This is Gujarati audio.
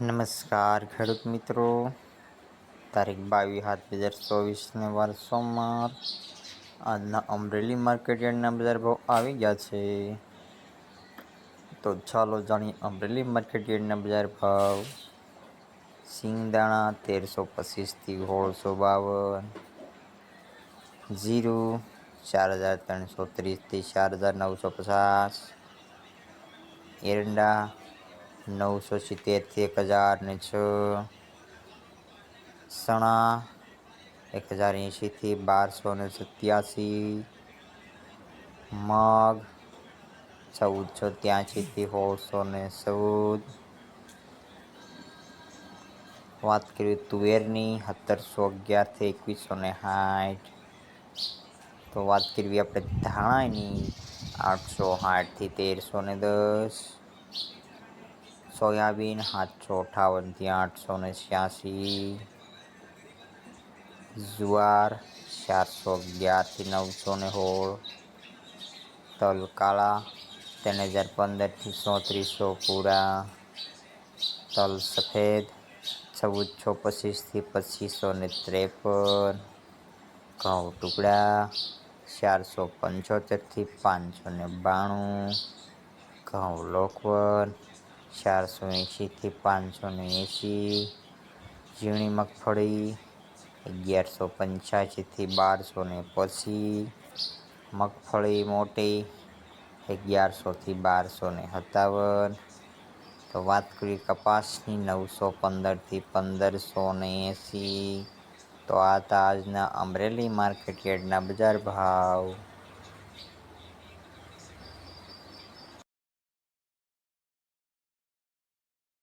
નમસ્કાર, ખેડૂત મિત્રો. તારીખ બાવીસ સાત બે હજાર ચોવીસને વાર સોમવાર. આજના અમરેલી માર્કેટ યાર્ડના બજાર ભાવ આવી ગયા છે. તો ચાલો જાણીએ અમરેલી માર્કેટ યાર્ડના બજાર ભાવ. સિંગદાણા તેરસો પચીસથી સોળસો બાવન. જીરું ચાર હજાર ત્રણસો ત્રીસથી ચાર હજાર નવસો પચાસ. એરંડા નવસો સિત્તેરથી એક હજાર ને છ. સણા એક હજાર એંશીથી બારસો ને સત્યાસી. મગ ચૌદસો ત્યાંશીથી સોળસો ને ચૌદ. વાત કરીએ તુવેરની સત્તરસો અગિયારથી એકવીસો ને સાઠ. તો વાત કરવી આપણે ધાણાની આઠસો સાઠથી તેરસો ને દસ. સોયાબીન સાતસો અઠાવનથી આઠસો ને છ્યાસી, જુવાર ચારસો અગિયારથી નવસો ને સોળ તલ કાળા ત્રણ હજાર પંદરથી ચોત્રીસો પૂરા, તલ સફેદ ચૌદસો પચીસથી પચીસો ને ત્રેપન, ઘઉં ટુકડા ચારસો પંચોતેરથી પાંચસો ને બાણું, ઘઉં લોકવન ચારસો એંશીથી પાંચસો ને એંશી, ઝીણી મગફળી અગિયારસો પંચ્યાસીથી બારસો ને પચી મગફળી મોટી અગિયારસોથી બારસો ને સત્તાવન તો વાત કરીએ કપાસની નવસો પંદરથી પંદરસો ને એંસી તો આ તાજના અમરેલી માર્કેટ યાર્ડના બજાર ભાવ.